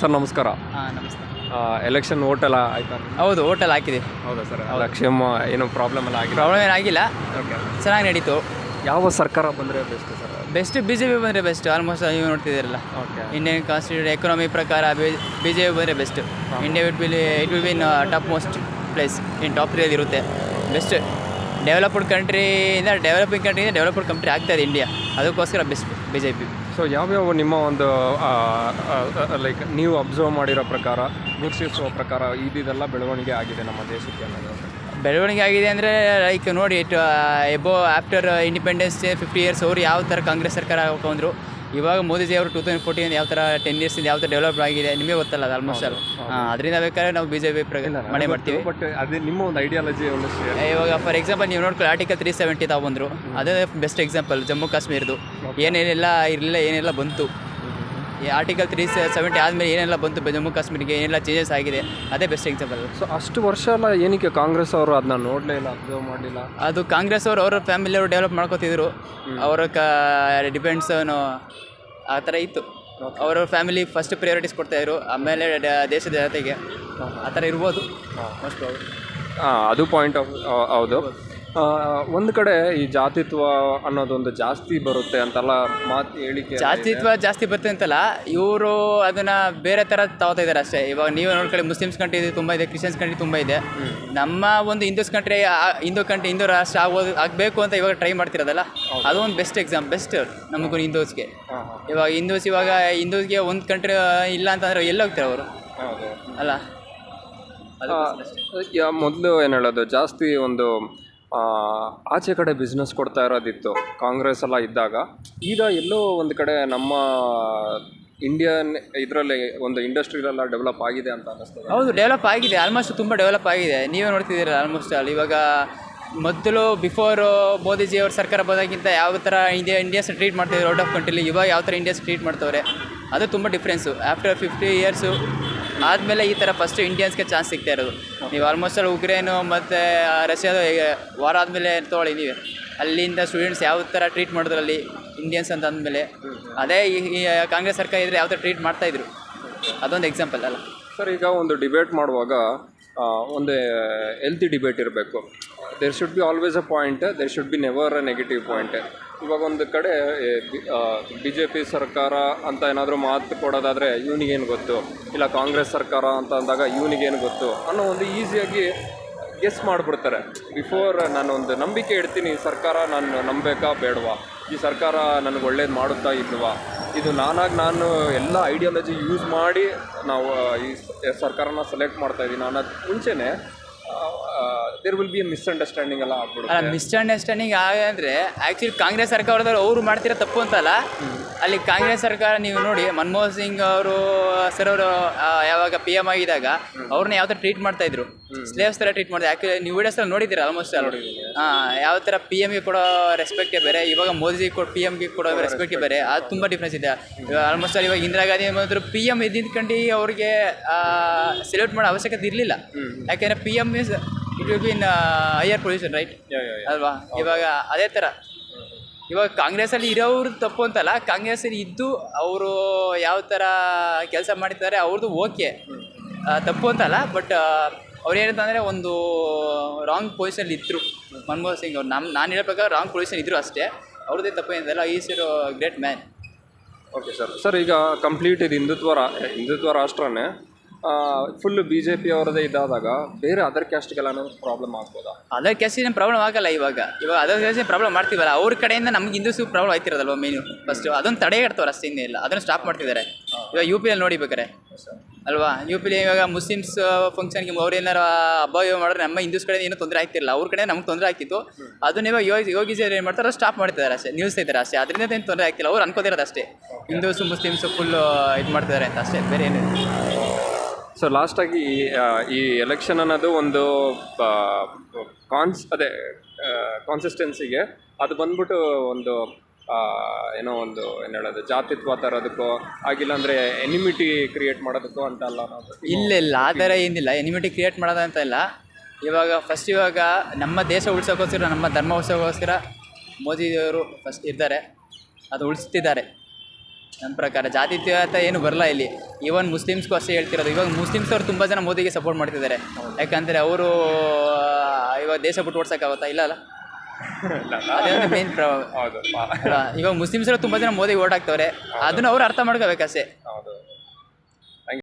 Sir ನಮಸ್ಕಾರ. ಹಾಂ ನಮಸ್ತೆ. ಎಲೆಕ್ಷನ್ ಓಟ್ ಎಲ್ಲ ಆಯ್ತಾ? ಹೌದು ಹೋಟೆಲ್ ಹಾಕಿದೆ ಹೌದಾ ಸರ್? ಎಲ್ಲ ಕ್ಷೇಮ ಏನು ಪ್ರಾಬ್ಲಮ್ ಎಲ್ಲ ಆಗಿದೆ ಪ್ರಾಬ್ಲಮ್ ಏನಾಗಿಲ್ಲ ಓಕೆ ಚೆನ್ನಾಗಿ ನಡೀತು. ಯಾವ ಸರ್ಕಾರ ಬಂದರೆ best sir? Best B J P ಬಂದರೆ ಬೆಸ್ಟ್ ಆಲ್ಮೋಸ್ಟ್ ನೀವು ನೋಡ್ತಿದ್ದೀರಲ್ಲ. ಓಕೆ ಇಂಡಿಯನ್ ಕಾನ್ಸ್ಟಿಟ್ಯೂಟ್ ಎಕನಾಮಿ ಪ್ರಕಾರ ಬಿ ಜೆ ಪಿ ಬಂದರೆ best India with bill it will be in top most place in top ತ್ರೀಯಲ್ಲಿ ಇರುತ್ತೆ. ಬೆಸ್ಟ್ ಡೆವಲಪ್ಡ್ ಕಂಟ್ರಿಯಿಂದ ಡೆವಲಪಿಂಗ್ ಕಂಟ್ರಿಯಿಂದ developed country ಆಗ್ತಾಯಿದೆ India ಅದಕ್ಕೋಸ್ಕರ best B J P so ಯಾವ್ಯಾವ ನಿಮ್ಮ ಒಂದು ಲೈಕ್ ನೀವು ಅಬ್ಸರ್ವ್ ಮಾಡಿರೋ ಪ್ರಕಾರ, ಗುರುತಿಸುವ ಪ್ರಕಾರ ಇದಿದೆಲ್ಲ ಬೆಳವಣಿಗೆ ಆಗಿದೆ ನಮ್ಮ ದೇಶಕ್ಕೆ ಅನ್ನೋದು? ಬೆಳವಣಿಗೆ ಆಗಿದೆ ಅಂದರೆ ಲೈಕ್ ನೋಡಿ above after independence day fifty years ಅವರು ಯಾವ ಥರ ಕಾಂಗ್ರೆಸ್ ಸರ್ಕಾರ ಹಾಕೊಂಡ್ರು ಇವಾಗ ಮೋದಿಜಿ ಅವರು ಟೂ ತೌಸಂಡ್ ಫೋರ್ಟೀನ್ ಯಾವ ಥರ ಟೆನ್ ಇಯರ್ಸಿಂದ ಯಾವ ಥರ ಡೆವಲಪ್ ಆಗಿದೆ ನಿಮಗೆ ಗೊತ್ತಲ್ಲ ಅದು ಆಲ್ಮೋಸ್ಟ್ ಅಲ್ಲ ಅದರಿಂದ ಬೇಕಾದ್ರೆ ನಾವು ಬಿ ಜೆ ಪಿ ಮನೆ ಮಾಡ್ತೀವಿ. ಬಟ್ ಅದೇ ನಿಮ್ಮ ಒಂದು ಐಡಿಯಾಲಜಿ. ಇವಾಗ ಫಾರ್ ಎಕ್ಸಾಂಪಲ್ ನೀವು ನೋಡ್ಕೊಳ್ಳಿ ಆರ್ಟಿಕಲ್ ತ್ರೀ ಸೆವೆಂಟಿ ತಗೊಂಡ್ರು ಅದೇ ಬೆಸ್ಟ್ ಎಕ್ಸಾಂಪಲ್ ಜಮ್ಮು ಕಾಶ್ಮೀರದು. ಏನೇನೆಲ್ಲ ಇರಲಿಲ್ಲ ಏನೆಲ್ಲ ಬಂತು. ಈ ಆರ್ಟಿಕಲ್ ತ್ರೀ ಸೆವೆಂಟಿ ಆದಮೇಲೆ ಏನೆಲ್ಲ ಬಂತು ಜಮ್ಮು ಕಾಶ್ಮೀರಿಗೆ ಏನೆಲ್ಲ ಚೇಂಜಸ್ ಆಗಿದೆ ಅದೇ ಬೆಸ್ಟ್ ಎಕ್ಸಾಂಪಲ್ ಸೊ ಅಷ್ಟು ವರ್ಷ ಎಲ್ಲ ಏನಕ್ಕೆ ಕಾಂಗ್ರೆಸ್ ಅವರು ಅದನ್ನ ನೋಡಲೇ ಇಲ್ಲ ಅಬ್ಸರ್ವ್ ಮಾಡಲಿಲ್ಲ? ಅದು ಕಾಂಗ್ರೆಸ್ ಅವರು ಅವರ ಫ್ಯಾಮಿಲಿ ಅವರು ಡೆವಲಪ್ ಮಾಡ್ಕೋತಿದ್ರು. ಅವರ ಕ ಡಿಪೆಂಡ್ಸ್ ಆ ಥರ ಇತ್ತು. ಅವರ ಫ್ಯಾಮಿಲಿ ಫಸ್ಟ್ ಪ್ರಿಯಾರಿಟೀಸ್ ಕೊಡ್ತಾಯಿದ್ರು ಆಮೇಲೆ ದೇಶದ ಜನತೆಗೆ ಆ ಥರ ಇರ್ಬೋದು. ಮೋಸ್ಟ್ ಹಾಂ ಅದು ಪಾಯಿಂಟ್ ಆಫ್ ಹೌದು. ಒಂದು ಕಡೆ ಈ ಜಾತಿತ್ವ ಅನ್ನೋದೊಂದು ಜಾಸ್ತಿ ಬರುತ್ತೆ ಅಂತೆಲ್ಲ ಮಾತು ಹೇಳಿಕೆ ಜಾತಿತ್ವ ಜಾಸ್ತಿ ಬರುತ್ತೆ ಅಂತಲ್ಲ ಇವರು ಅದನ್ನ ಬೇರೆ ತರ ತಗೋತಾ ಇದ್ದಾರೆ ಅಷ್ಟೇ. ಇವಾಗ ನೀವು ನೋಡ್ಕೊಳ್ಳಿ ಮುಸ್ಲಿಮ್ಸ್ ಕಂಟ್ರಿ ತುಂಬ ಇದೆ ಕ್ರಿಶ್ಚಿಯನ್ಸ್ ಕಂಟ್ರಿ ತುಂಬ ಇದೆ. ನಮ್ಮ ಒಂದು ಹಿಂದೂಸ್ ಕಂಟ್ರಿ ಹಿಂದೂ ಕಂಟ್ರಿ ಹಿಂದೂ ರಾಷ್ಟ್ರ ಆಗೋದು ಆಗಬೇಕು ಅಂತ ಇವಾಗ ಟ್ರೈ ಮಾಡ್ತಿರೋದಲ್ಲ ಅದು ಒಂದು ಬೆಸ್ಟ್ ಎಕ್ಸಾಮ್ ಬೆಸ್ಟ್ ನಮಗೂ ಹಿಂದೂಸ್ಗೆ. ಇವಾಗ ಹಿಂದೂಸ್ ಇವಾಗ ಹಿಂದೂಸ್ಗೆ ಒಂದು ಕಂಟ್ರಿ ಇಲ್ಲ ಅಂತಂದ್ರೆ ಎಲ್ಲಿ ಹೋಗ್ತಾರೆ ಅವರು? ಅಲ್ಲ? ಮೊದಲು ಏನು ಹೇಳೋದು ಜಾಸ್ತಿ ಒಂದು ಆಚೆ ಕಡೆ ಬಿಸ್ನೆಸ್ ಕೊಡ್ತಾ ಇರೋದಿತ್ತು ಕಾಂಗ್ರೆಸ್ ಎಲ್ಲ ಇದ್ದಾಗ. ಈಗ ಎಲ್ಲೋ ಒಂದು ಕಡೆ ನಮ್ಮ ಇಂಡಿಯನ್ ಇದರಲ್ಲಿ ಒಂದು ಇಂಡಸ್ಟ್ರಿಲೆಲ್ಲ ಡೆವಲಪ್ ಆಗಿದೆ ಅಂತ ಅನ್ನಿಸ್ತದೆ. ಹೌದು ಡೆವಲಪ್ ಆಗಿದೆ. ಆಲ್ಮೋಸ್ಟ್ ತುಂಬ ಡೆವಲಪ್ ಆಗಿದೆ. ನೀವೇ ನೋಡ್ತಿದ್ದೀರ ಆಲ್ಮೋಸ್ಟ್ ಅಲ್ಲಿ. ಇವಾಗ ಮೊದಲು ಬಿಫೋರ್ ಮೋದಿಜಿ ಅವ್ರ ಸರ್ಕಾರ ಬಂದಾಗಿಂತ ಯಾವ ಥರ ಇಂಡಿಯಾ ಇಂಡಿಯಾಸ್ ಟ್ರೀಟ್ ಮಾಡ್ತಿದ್ರು ಔಟ್ ಆಫ್ ಕಂಟ್ರಿಲಿ ಇವಾಗ ಯಾವ ಥರ ಇಂಡಿಯಾಸ್ ಟ್ರೀಟ್ ಮಾಡ್ತವ್ರೆ, ಅದು ತುಂಬ ಡಿಫ್ರೆನ್ಸು ಆಫ್ಟರ್ ಫಿಫ್ಟಿ ಇಯರ್ಸು ಆದಮೇಲೆ ಈ ಥರ ಫಸ್ಟು ಇಂಡಿಯನ್ಸ್ಗೆ ಚಾನ್ಸ್ ಸಿಗ್ತಾ ಇರೋದು. ನೀವು ಆಲ್ಮೋಸ್ಟ್ ಅಲ್ಲಿ ಉಕ್ರೇನು ಮತ್ತು ರಷ್ಯಾದ ವಾರ ಆದಮೇಲೆ ತೊಗೊಳ್ಳಿ ನೀವೇ ಅಲ್ಲಿಂದ ಸ್ಟೂಡೆಂಟ್ಸ್ ಯಾವ ಥರ ಟ್ರೀಟ್ ಮಾಡಿದ್ರು ಅಲ್ಲಿ ಇಂಡಿಯನ್ಸ್ ಅಂತ ಅಂದಮೇಲೆ. ಅದೇ ಈ ಕಾಂಗ್ರೆಸ್ ಸರ್ಕಾರ ಇದ್ದರೆ ಯಾವ ಥರ ಟ್ರೀಟ್ ಮಾಡ್ತಾಯಿದ್ರು ಅದೊಂದು ಎಕ್ಸಾಂಪಲ್ ಅಲ್ಲ. ಸರ್, ಈಗ ಒಂದು ಡಿಬೇಟ್ ಮಾಡುವಾಗ ಒಂದು ಹೆಲ್ತಿ ಡಿಬೇಟ್ ಇರಬೇಕು. There should be always a point there should be never a negative point ಇವಾಗ ಒಂದು ಕಡೆ ಬಿ ಜೆ ಪಿ ಸರ್ಕಾರ ಅಂತ ಏನಾದರೂ ಮಾತು ಕೊಡೋದಾದರೆ ಇವನಿಗೇನು ಗೊತ್ತು? ಇಲ್ಲ ಕಾಂಗ್ರೆಸ್ ಸರ್ಕಾರ ಅಂತ ಅಂದಾಗ ಇವನಿಗೇನು ಗೊತ್ತು? ಅನ್ನೋ ಒಂದು ಈಸಿಯಾಗಿ ಗೆಸ್ ಮಾಡಿಬಿಡ್ತಾರೆ. ಬಿಫೋರ್ ನಾನು ಒಂದು ನಂಬಿಕೆ ಇಡ್ತೀನಿ ಸರ್ಕಾರ ನಾನು ನಂಬೇಕಾ ಬೇಡವಾ? ಈ ಸರ್ಕಾರ ನನಗೆ ಒಳ್ಳೇದು ಮಾಡುತ್ತಾ ಇಲ್ವಾ ಇದು ನಾನಾಗಿ ನಾನು ಎಲ್ಲ ಐಡಿಯಾಲಜಿ ಯೂಸ್ ಮಾಡಿ ನಾವು ಈ ಸರ್ಕಾರನ ಸೆಲೆಕ್ಟ್ ಮಾಡ್ತಾ ಇದ್ದೀನಿ ಅನ್ನೋದು ಮುಂಚೆನೇ ದೇರ್ ವಿಲ್ ಬಿ ಮಿಸ್ಅಂಡರ್ಸ್ಟ್ಯಾಂಡಿಂಗ್ ಎಲ್ಲ ಆಗ್ಬಿಡುತ್ತೆ. ಅಲ್ಲ ಮಿಸ್ಅಂಡರ್ಸ್ಟ್ಯಾಂಡಿಂಗ್ ಅಂದರೆ ಆ್ಯಕ್ಚುಲಿ ಕಾಂಗ್ರೆಸ್ ಸರ್ಕಾರದವ್ರು ಅವರು ಮಾಡ್ತಿರೋ ತಪ್ಪು ಅಂತಲ್ಲ? ಅಲ್ಲಿ ಕಾಂಗ್ರೆಸ್ ಸರ್ಕಾರ ನೀವು ನೋಡಿ ಮನಮೋಹನ್ ಸಿಂಗ್ ಅವರು ಸರ್ ಅವರು ಯಾವಾಗ ಪಿ ಎಂ ಆಗಿದ್ದಾಗ ಅವ್ರನ್ನ ಯಾವ ಥರ ಟ್ರೀಟ್ ಮಾಡ್ತಾ ಇದ್ರು? ಸ್ಲೇವ್ಸ್ ಥರ ಟ್ರೀಟ್ ಮಾಡಿದ್ರು ಆ್ಯಕ್ಚುಲಿ ನೀವು ವಿಡಿಯೋಸ್ ಎಲ್ಲ ನೋಡಿದ್ದೀರ ಆಲ್ಮೋಸ್ಟ್ ಹಾಂ ಯಾವ ಥರ ಪಿ ಎಮ್ಗೆ ಕೊಡೋ ರೆಸ್ಪೆಕ್ಟೇ ಬೇರೆ ಇವಾಗ ಮೋದಿಜಿ ಕೊಡು ಪಿ ಎಮ್ಗೆ ಕೊಡೋ ರೆಸ್ಪೆಕ್ಟೇ ಬೇರೆ ಅದು ತುಂಬ ಡಿಫ್ರೆನ್ಸ್ ಇದೆ. ಆಲ್ಮೋಸ್ಟ್ ಅಲ್ಲಿ ಇವಾಗ ಇಂದಿರಾ ಗಾಂಧಿ ಬಂದರು ಪಿ ಎಂ ಇದ್ದಿದ್ಕೊಂಡು ಅವ್ರಿಗೆ ಸೆಲ್ಯೂಟ್ ಮಾಡೋ ಅವಶ್ಯಕತೆ ಇರಲಿಲ್ಲ. ಯಾಕೆಂದರೆ P M is it will be in higher position right ಅಲ್ವಾ? ಇವಾಗ ಅದೇ ಥರ ಇವಾಗ ಕಾಂಗ್ರೆಸ್ಸಲ್ಲಿ ಇರೋರು ತಪ್ಪು ಅಂತಲ್ಲ ಕಾಂಗ್ರೆಸ್ಸಲ್ಲಿ ಇದ್ದು ಅವರು ಯಾವ ಥರ ಕೆಲಸ ಮಾಡಿದ್ದಾರೆ ಅವ್ರದ್ದು ಓಕೆ. ತಪ್ಪು ಅಂತಲ್ಲ ಬಟ್ ಅವ್ರು ಏನಂತಂದರೆ ಒಂದು ರಾಂಗ್ ಪೊಸಿಷನ್ ಇದ್ದರು ಮನಮೋಹನ್ ಸಿಂಗ್ ಅವ್ರು. ನಮ್ಮ ನಾನು ಹೇಳೋ ಪ್ರಕಾರ ರಾಂಗ್ ಪೊಸಿಷನ್ ಇದ್ದರು ಅಷ್ಟೇ. ಅವ್ರದ್ದೇ ತಪ್ಪು ಏನಿದೆಲ್ಲ ಈಸ್ ಇರೋ great man okay sir sir ಈಗ ಕಂಪ್ಲೀಟ್ ಇದು ಹಿಂದುತ್ವ ರಾ ಹಿಂದುತ್ವ ರಾಷ್ಟ್ರನೇ. ಫುಲ್ ಬಿ ಜೆ ಪಿ ಅವರದೇ ಇದಾದಾಗ ಬೇರೆ ಅದರ್ ಕ್ಯಾಸ್ಟ್ಗೆಲ್ಲ ಪ್ರಾಬ್ಲಮ್ ಆಗ್ಬೋದಾ? ಅದರ್ ಕ್ಯಾಸ್ಟಿನ ಪ್ರಾಬ್ಲಮ್ ಆಗಲ್ಲ ಇವಾಗ. ಇವಾಗ ಅದರ್ ಕ್ಯಾಸ್ಟಿನ ಪ್ರಾಬ್ಲಮ್ ಮಾಡ್ತೀವಲ್ಲ ಅವ್ರ ಕಡೆಯಿಂದ ನಮ್ಗೆ ಹಿಂದೂಸು ಪ್ರಾಬ್ಲಮ್ ಆಯ್ತಿರೋದಲ್ವ ಮೇನು ಫಸ್ಟ್ ಅದೊಂದು ತಡೆ ಇಡ್ತವ್ರು ಅಷ್ಟೇ ಇಲ್ಲ ಅದನ್ನು ಸ್ಟಾಪ್ ಮಾಡ್ತಿದ್ದಾರೆ. ಇವಾಗ ಯು ಪಿ ನೋಡಿ ಬೇಕಾರೆ ಅಲ್ವಾ? ಯು ಪಿ ಇವಾಗ ಮುಸ್ಲಿಮ್ಸ್ ಫಂಕ್ಷನ್ಗೆ ಅವ್ರು ಏನಾರು ಹಬ್ಬ ಇವಾಗ ಮಾಡಿದ್ರೆ ನಮ್ಮ ಹಿಂದೂಸ್ ಕಡೆ ಏನೂ ತೊಂದರೆ ಆಗ್ತಿರಲಿಲ್ಲ. ಅವ್ರ ಕಡೆ ನಮ್ಗೆ ತೊಂದರೆ ಆಗ್ತಿತ್ತು. ಅದನ್ನ ಇವಾಗ ಯೋಗ ಯೋಗಿ ಸರ್ ಏನು ಮಾಡ್ತಾರೆ ಸ್ಟಾಪ್ ಮಾಡ್ತಿದ್ದಾರೆ ಅಷ್ಟೇ. ನ್ಯೂಸ್ ಇದ್ದಾರೆ ಅಷ್ಟೇ. ಅದರಿಂದ ಏನು ತೊಂದರೆ ಆಗ್ತಿಲ್ಲ. ಅವ್ರು ಅನ್ಕೋತಿರೋದು ಅಷ್ಟೇ. ಹಿಂದೂಸು ಮುಸ್ಲಿಮ್ಸು ಫುಲ್ ಇದು ಮಾಡ್ತಿದ್ದಾರೆ ಅಂತ ಅಷ್ಟೇ. ಬೇರೆ ಏನು ಸೊ ಲಾಸ್ಟಾಗಿ ಈ ಎಲೆಕ್ಷನ್ ಅನ್ನೋದು ಒಂದು ಕಾನ್ಸ್ ಅದೇ ಕಾನ್ಸಿಸ್ಟೆನ್ಸಿಗೆ ಅದು ಬಂದ್ಬಿಟ್ಟು ಒಂದು ಏನೋ ಒಂದು, ಏನು ಹೇಳೋದು, ಜಾತಿತ್ವ ತರೋದಕ್ಕೋ, ಆಗಿಲ್ಲ ಅಂದರೆ ಎನಿಮಿಟಿ ಕ್ರಿಯೇಟ್ ಮಾಡೋದಕ್ಕೋ ಅಂತ ಅಲ್ಲ ಇಲ್ಲ ಇಲ್ಲ, ಆ ಥರ ಏನಿಲ್ಲ. ಎನಿಮಿಟಿ ಕ್ರಿಯೇಟ್ ಮಾಡೋದಂತ ಇಲ್ಲ. ಇವಾಗ ಫಸ್ಟ್ ಇವಾಗ ನಮ್ಮ ದೇಶ ಉಳ್ಸೋಕ್ಕೋಸ್ಕರ, ನಮ್ಮ ಧರ್ಮ ಉಳ್ಸೋಕ್ಕೋಸ್ಕರ ಮೋದಿಯವರು ಫಸ್ಟ್ ಇದ್ದಾರೆ ಅದು ಉಳಿಸ್ತಿದ್ದಾರೆ. ನನ್ನ ಪ್ರಕಾರ ಜಾತಿ ಜಾತಿತ್ಯತ ಏನು ಬರಲ್ಲ ಇಲ್ಲಿ. ಈವನ್ ಮುಸ್ಲಿಮ್ಸ್ಗೂ ಅಷ್ಟೇ ಹೇಳ್ತಿರೋದು. ಇವಾಗ ಮುಸ್ಲಿಮ್ಸ್ ಅವರು ತುಂಬ ಜನ ಮೋದಿಗೆ ಸಪೋರ್ಟ್ ಮಾಡ್ತಿದ್ದಾರೆ. ಯಾಕಂದರೆ ಅವರು ಇವಾಗ ದೇಶ ಬಿಟ್ಟು ಓಡ್ಸೋಕ್ಕಾಗುತ್ತಾ? ಇಲ್ಲ ಅಲ್ಲ? ಅದೇ ಮೇನ್ ಹೌದು. ಇವಾಗ ಮುಸ್ಲಿಮ್ಸ್ ತುಂಬ ಜನ ಮೋದಿಗೆ ಓಟ್ ಹಾಕ್ತವ್ರೆ. ಅದನ್ನ ಅವ್ರು ಅರ್ಥ ಮಾಡ್ಕೋಬೇಕಷ್ಟೇ ಹೌದು.